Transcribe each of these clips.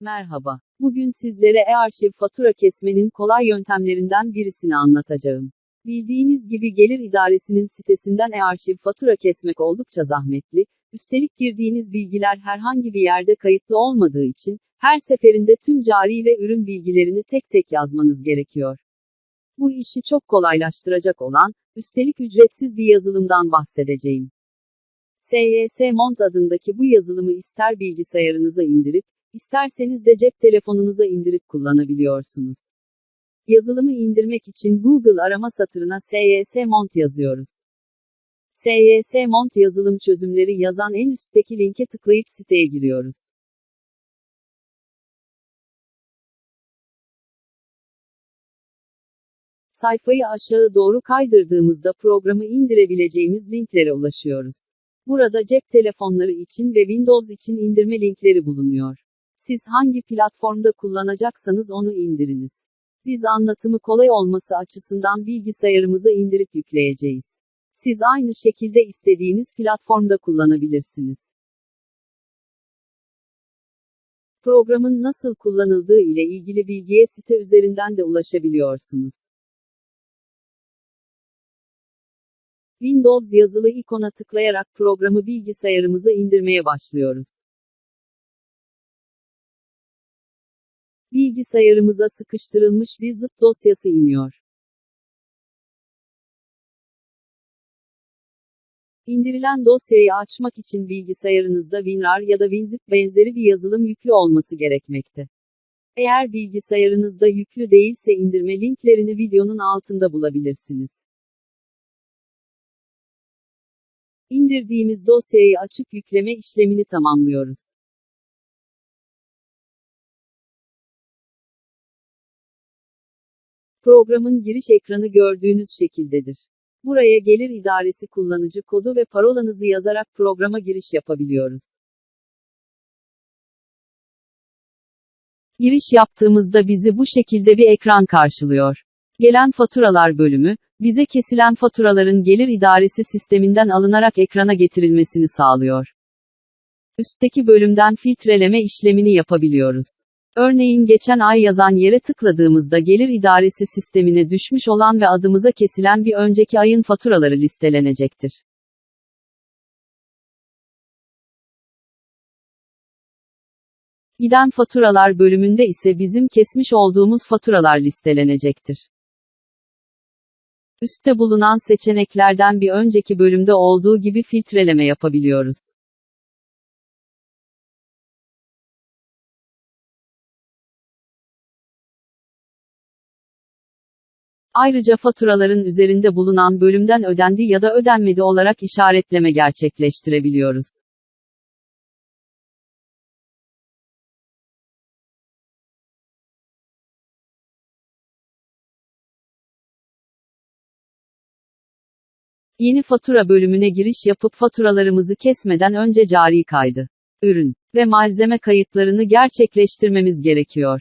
Merhaba. Bugün sizlere e-arşiv fatura kesmenin kolay yöntemlerinden birisini anlatacağım. Bildiğiniz gibi Gelir İdaresi'nin sitesinden e-arşiv fatura kesmek oldukça zahmetli, üstelik girdiğiniz bilgiler herhangi bir yerde kayıtlı olmadığı için, her seferinde tüm cari ve ürün bilgilerini tek tek yazmanız gerekiyor. Bu işi çok kolaylaştıracak olan, üstelik ücretsiz bir yazılımdan bahsedeceğim. SYS Mont adındaki bu yazılımı ister bilgisayarınıza indirip, isterseniz de cep telefonunuza indirip kullanabiliyorsunuz. Yazılımı indirmek için Google arama satırına SYS Mont yazıyoruz. SYS Mont yazılım çözümleri yazan en üstteki linke tıklayıp siteye giriyoruz. Sayfayı aşağı doğru kaydırdığımızda programı indirebileceğimiz linklere ulaşıyoruz. Burada cep telefonları için ve Windows için indirme linkleri bulunuyor. Siz hangi platformda kullanacaksanız onu indiriniz. Biz anlatımı kolay olması açısından bilgisayarımıza indirip yükleyeceğiz. Siz aynı şekilde istediğiniz platformda kullanabilirsiniz. Programın nasıl kullanıldığı ile ilgili bilgiye site üzerinden de ulaşabiliyorsunuz. Windows yazılı ikona tıklayarak programı bilgisayarımıza indirmeye başlıyoruz. Bilgisayarımıza sıkıştırılmış bir zip dosyası iniyor. İndirilen dosyayı açmak için bilgisayarınızda WinRAR ya da WinZip benzeri bir yazılım yüklü olması gerekmekte. Eğer bilgisayarınızda yüklü değilse indirme linklerini videonun altında bulabilirsiniz. İndirdiğimiz dosyayı açıp yükleme işlemini tamamlıyoruz. Programın giriş ekranı gördüğünüz şekildedir. Buraya Gelir İdaresi kullanıcı kodu ve parolanızı yazarak programa giriş yapabiliyoruz. Giriş yaptığımızda bizi bu şekilde bir ekran karşılıyor. Gelen faturalar bölümü, bize kesilen faturaların gelir idaresi sisteminden alınarak ekrana getirilmesini sağlıyor. Üstteki bölümden filtreleme işlemini yapabiliyoruz. Örneğin geçen ay yazan yere tıkladığımızda gelir idaresi sistemine düşmüş olan ve adımıza kesilen bir önceki ayın faturaları listelenecektir. Giden faturalar bölümünde ise bizim kesmiş olduğumuz faturalar listelenecektir. Üstte bulunan seçeneklerden bir önceki bölümde olduğu gibi filtreleme yapabiliyoruz. Ayrıca faturaların üzerinde bulunan bölümden ödendi ya da ödenmedi olarak işaretleme gerçekleştirebiliyoruz. Yeni fatura bölümüne giriş yapıp faturalarımızı kesmeden önce cari kaydı, ürün ve malzeme kayıtlarını gerçekleştirmemiz gerekiyor.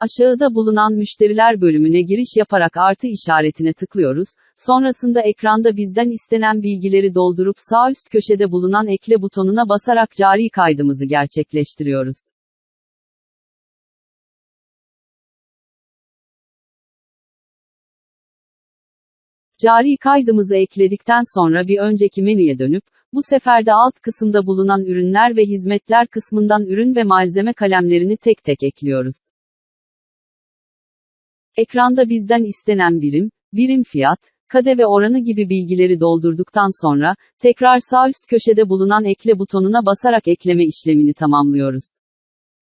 Aşağıda bulunan müşteriler bölümüne giriş yaparak artı işaretine tıklıyoruz. Sonrasında ekranda bizden istenen bilgileri doldurup sağ üst köşede bulunan ekle butonuna basarak cari kaydımızı gerçekleştiriyoruz. Cari kaydımızı ekledikten sonra bir önceki menüye dönüp, bu sefer de alt kısımda bulunan ürünler ve hizmetler kısmından ürün ve malzeme kalemlerini tek tek ekliyoruz. Ekranda bizden istenen birim, birim fiyat, kade ve oranı gibi bilgileri doldurduktan sonra, tekrar sağ üst köşede bulunan ekle butonuna basarak ekleme işlemini tamamlıyoruz.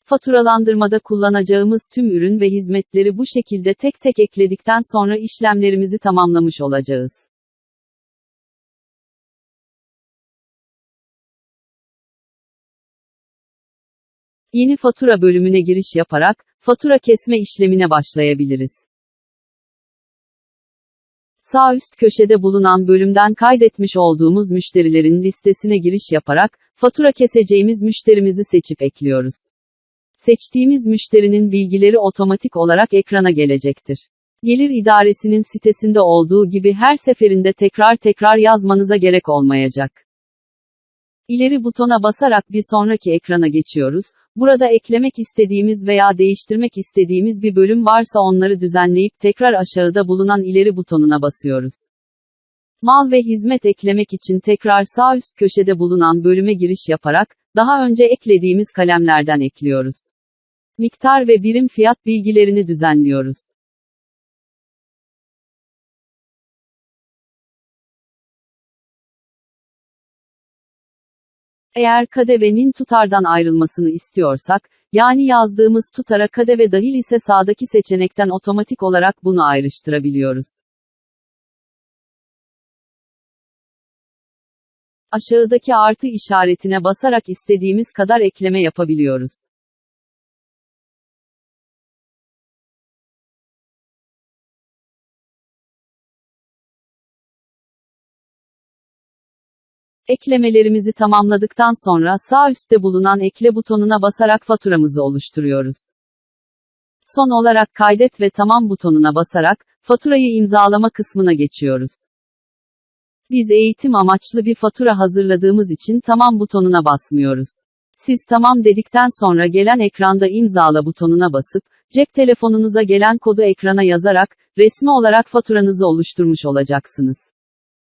Faturalandırmada kullanacağımız tüm ürün ve hizmetleri bu şekilde tek tek ekledikten sonra işlemlerimizi tamamlamış olacağız. Yeni fatura bölümüne giriş yaparak, fatura kesme işlemine başlayabiliriz. Sağ üst köşede bulunan bölümden kaydetmiş olduğumuz müşterilerin listesine giriş yaparak, fatura keseceğimiz müşterimizi seçip ekliyoruz. Seçtiğimiz müşterinin bilgileri otomatik olarak ekrana gelecektir. Gelir idaresinin sitesinde olduğu gibi her seferinde tekrar tekrar yazmanıza gerek olmayacak. İleri butona basarak bir sonraki ekrana geçiyoruz. Burada eklemek istediğimiz veya değiştirmek istediğimiz bir bölüm varsa onları düzenleyip tekrar aşağıda bulunan ileri butonuna basıyoruz. Mal ve hizmet eklemek için tekrar sağ üst köşede bulunan bölüme giriş yaparak, daha önce eklediğimiz kalemlerden ekliyoruz. Miktar ve birim fiyat bilgilerini düzenliyoruz. Eğer KDV'nin tutardan ayrılmasını istiyorsak, yani yazdığımız tutara KDV dahil ise sağdaki seçenekten otomatik olarak bunu ayrıştırabiliyoruz. Aşağıdaki artı işaretine basarak istediğimiz kadar ekleme yapabiliyoruz. Eklemelerimizi tamamladıktan sonra sağ üstte bulunan ekle butonuna basarak faturamızı oluşturuyoruz. Son olarak kaydet ve tamam butonuna basarak faturayı imzalama kısmına geçiyoruz. Biz eğitim amaçlı bir fatura hazırladığımız için tamam butonuna basmıyoruz. Siz tamam dedikten sonra gelen ekranda imzala butonuna basıp, cep telefonunuza gelen kodu ekrana yazarak, resmi olarak faturanızı oluşturmuş olacaksınız.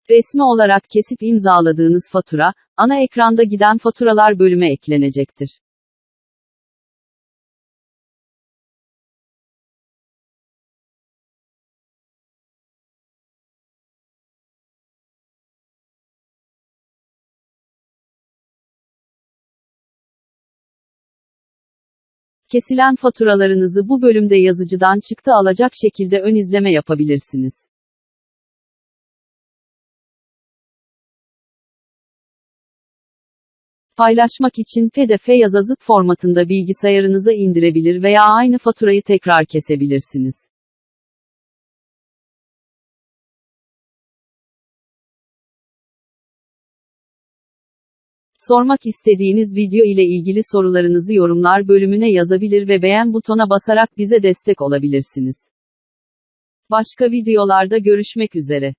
Resmi olarak kesip imzaladığınız fatura, ana ekranda giden faturalar bölüme eklenecektir. Kesilen faturalarınızı bu bölümde yazıcıdan çıktı alacak şekilde ön izleme yapabilirsiniz. Paylaşmak için PDF yazazıp formatında bilgisayarınıza indirebilir veya aynı faturayı tekrar kesebilirsiniz. Sormak istediğiniz video ile ilgili sorularınızı yorumlar bölümüne yazabilir ve beğen butona basarak bize destek olabilirsiniz. Başka videolarda görüşmek üzere.